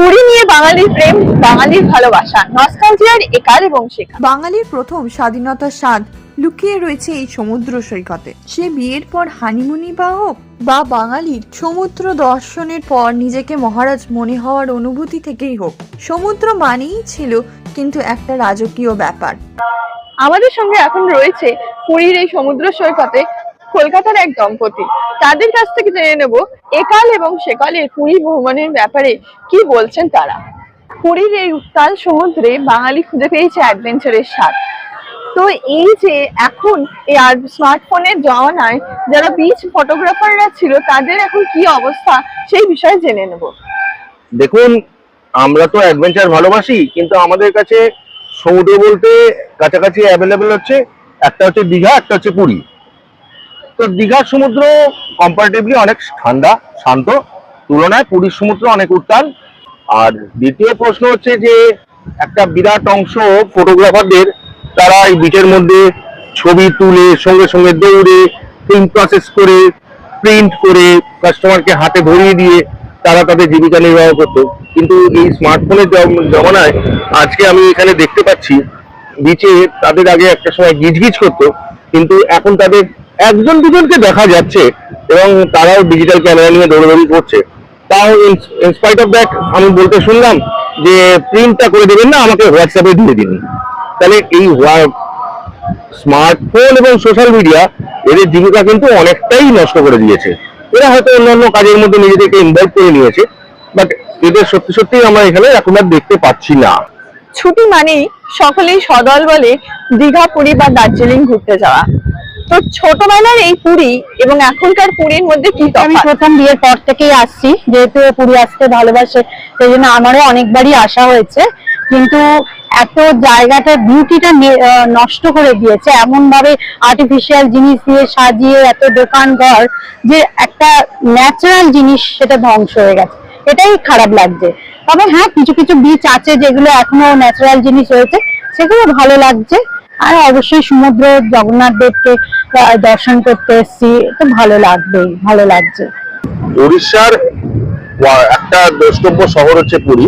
পুরী নিয়ে বাঙালির প্রেম বাঙালির ভালোবাসা। নস্টালজিয়ার একাল এবং শেখা বাঙালির প্রথম স্বাধীনতার স্বাদ লুকিয়ে রয়েছে এই সমুদ্র সৈকতে। সে বিয়ের পর হানিমুনি বা হোক বা বাঙালির সমুদ্র দর্শনের পর নিজেকে মহারাজ মনে হওয়ার অনুভূতি থেকেই হোক সমুদ্র মানেই ছিল কিন্তু একটা রাজকীয় ব্যাপার। আমাদের সঙ্গে এখন রয়েছে পুরীর এই সমুদ্র সৈকতে কলকাতার এক দম্পতি। তাদের কাছ থেকে জেনে নেব একাল এবং সেকালের পুরী ভ্রমণের ব্যাপারে কি বলছেন তারা। পুরীর এই উত্তাল সমুদ্রে বাঙালি খুঁজে পেয়েছে অ্যাডভেঞ্চারের স্বাদ। তো এই যে এখন এই স্মার্টফোনের জমানায় যারা বিচ ফটোগ্রাফাররা ছিল, তাদের এখন কি অবস্থা সেই বিষয়ে জেনে নেব। দেখুন, আমরা তো অ্যাডভেঞ্চার ভালোবাসি, কিন্তু আমাদের কাছে সমুদ্র বলতে কাছাকাছি অ্যাভেলেবেল হচ্ছে। একটা হচ্ছে দীঘা, একটা হচ্ছে পুরী। তো দীঘার সমুদ্র কম্পারেটিভলি অনেক ঠান্ডা, শান্ত। তুলনায় পুরীর সমুদ্র অনেক উত্তাল। আর দ্বিতীয় প্রশ্ন হচ্ছে যে, একটা বিরাট অংশ ফটোগ্রাফারদের তারা এই বিচের মধ্যে ছবি তুলে, সঙ্গে সঙ্গে দৌড়ে ফিল্ম প্রসেস করে প্রিন্ট করে কাস্টমারকে হাতে ধরিয়ে দিয়ে তারা তাদের জীবিকা নির্বাহ করতো। কিন্তু এই স্মার্টফোনের জমানায় আজকে আমি এখানে দেখতে পাচ্ছি বিচে তাদের আগে একটা সময় গিজগিজ করতো, কিন্তু এখন তাদের একজন দুজনকে দেখা যাচ্ছে এবং তারাও ডিজিটাল ক্যামেরা নিয়ে দৌড়াদৌড়ি করছে। তাও ইনস্পাইট অফ দ্যাট আমি বলতে শুনলাম যে প্রিন্টটা করে দেবেন না, আমাকে হোয়াটসঅ্যাপে দিয়ে দিন। তাহলে এই স্মার্টফোন এবং সোশ্যাল মিডিয়া এদের জীবিকা কিন্তু অনেকটাই নষ্ট করে দিয়েছে। এরা হয়তো অন্যান্য কাজের মধ্যে নিজেদেরকে ইনভলভ করে নিয়েছে বাট এদের সত্যি সত্যি আমরা এখানে এখন আর দেখতে পাচ্ছি না। ছুটি মানেই সকলেই সদল বলে দীঘা পুরী বা দার্জিলিং ঘুরতে যাওয়া। তো ছোটবেলার এই পুরী এবং এখনকার পুরীর মধ্যে কি আমি প্রথম বিয়ের পর থেকেই আসছি যেহেতু পুরী আসতে ভালোবাসে সেই জন্য আমারও অনেকবারই আসা হয়েছে। কিন্তু এত জায়গাটার বিউটিটা নষ্ট করে দিয়েছে এমন ভাবে আর্টিফিশিয়াল জিনিস দিয়ে সাজিয়ে এত দোকান ঘর যে একটা ন্যাচারাল জিনিস সেটা ধ্বংস হয়ে গেছে। এটাই খারাপ লাগছে। তবে হ্যাঁ কিছু কিছু বিচ আছে যেগুলো এখনও ন্যাচারাল জিনিস রয়েছে সেগুলো ভালো লাগছে। আর অবশ্যই সমুদ্র জগন্নাথ দেবকে দর্শন করতে এসেছি। তো ভালো লাগবেই ভালো লাগছে। উড়িষ্যার একটা দ্রষ্টব্য শহর হচ্ছে পুরী।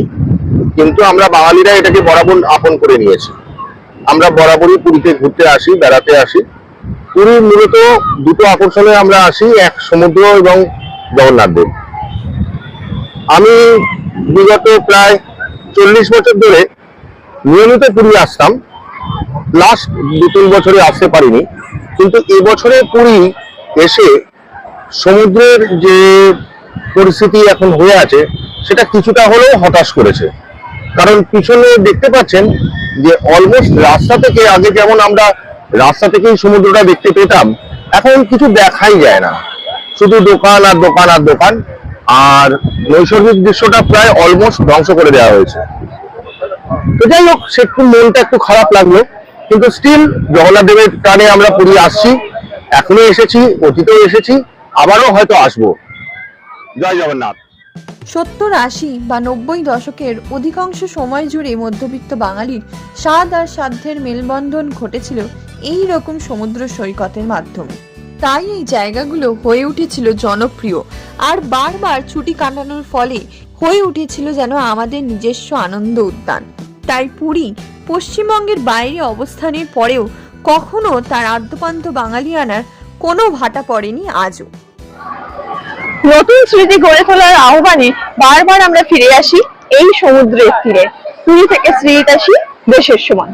কিন্তু আমরা বাঙালিরা এটাকে বরাবর আপন করে নিয়েছি। আমরা বরাবরই পুরীতে ঘুরতে আসি, বেড়াতে আসি। পুরী মূলত দুটো আকর্ষণে আমরা আসি, এক সমুদ্র এবং জগন্নাথ দেব। আমি বিগত প্রায় চল্লিশ বছর ধরে নিয়মিত পুরী আসতাম। লাস্ট দু তিন বছরে আসতে পারিনি। কিন্তু এবছরে পুরী এসে সমুদ্রের যে পরিস্থিতি এখন হয়ে আছে, সেটা কিছুটা হলেও হতাশ করেছে। কারণ পিছনে দেখতে পাচ্ছেন যে অলমোস্ট রাস্তা থেকে আগে যেমন আমরা রাস্তা থেকেই সমুদ্রটা দেখতে পেতাম, এখন কিছু দেখাই যায় না। শুধু দোকান আর দোকান আর দোকান, আর নৈসর্গিক দৃশ্যটা প্রায় অলমোস্ট ধ্বংস করে দেওয়া হয়েছে। তো যাই হোক, সে একটু মনটা একটু খারাপ লাগল। কিন্তু স্টিল জগন্নাথ দেবের টানে আমরা পুরী আসছি। এখনও এসেছি, অতীতেও এসেছি, আবারও হয়তো আসব। জয় জগন্নাথ। সত্তর আশি বা নব্বই দশকের অধিকাংশ সময় জুড়ে মধ্যবিত্ত বাঙালির স্বাদ আর সাধ্যের মেলবন্ধন ঘটেছিল এই রকম সমুদ্র সৈকতের মাধ্যমে। তাই এই জায়গাগুলো হয়ে উঠেছিল জনপ্রিয় আর বারবার ছুটি কাটানোর ফলে হয়ে উঠেছিল যেন আমাদের নিজস্ব আনন্দ উদ্যান। তাই পুরী পশ্চিমবঙ্গের বাইরে অবস্থানের পরেও কখনো তার আদ্যপান্ত বাঙালিয়ানার কোনো ভাটা পড়েনি আজও। নতুন স্মৃতি গড়ে তোলার আহ্বানে বারবার আমরা ফিরে আসি এই সমুদ্রের তীরে। পুরী থেকে শ্রীতাসী দেশের সমান।